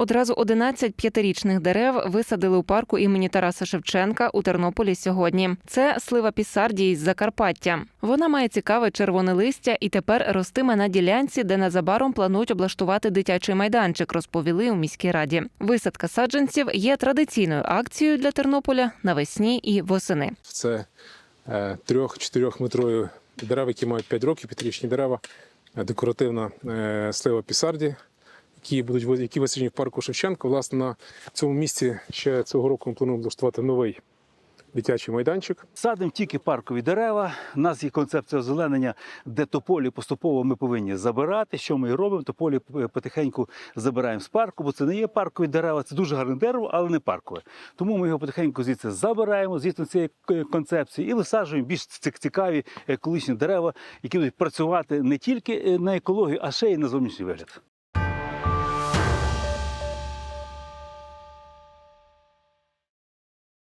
Одразу 11 п'ятирічних дерев висадили у парку імені Тараса Шевченка у Тернополі сьогодні. Це слива пісардії з Закарпаття. Вона має цікаве червоне листя і тепер ростиме на ділянці, де незабаром планують облаштувати дитячий майданчик, розповіли у міській раді. Висадка саджанців є традиційною акцією для Тернополя навесні і восени. Це е, трьох-чотирьох метрові дерева, які мають 5 років, п'ятирічні дерева, е, декоративна е, слива пісарді, які будуть які висаджені в парку Шевченка. Власне, на цьому місці ще цього року ми плануємо облаштувати новий дитячий майданчик. Садимо тільки паркові дерева. У нас є концепція озеленення, де тополі поступово ми повинні забирати. Що ми і робимо? Тополі потихеньку забираємо з парку, бо це не є паркові дерева, це дуже гарне дерево, але не паркове. Тому ми його потихеньку звідси забираємо, звідси цієї концепції і висаджуємо більш ці- цікаві екологічні дерева, які будуть працювати не тільки е, на екологію, а ще й на зовнішній вигляд.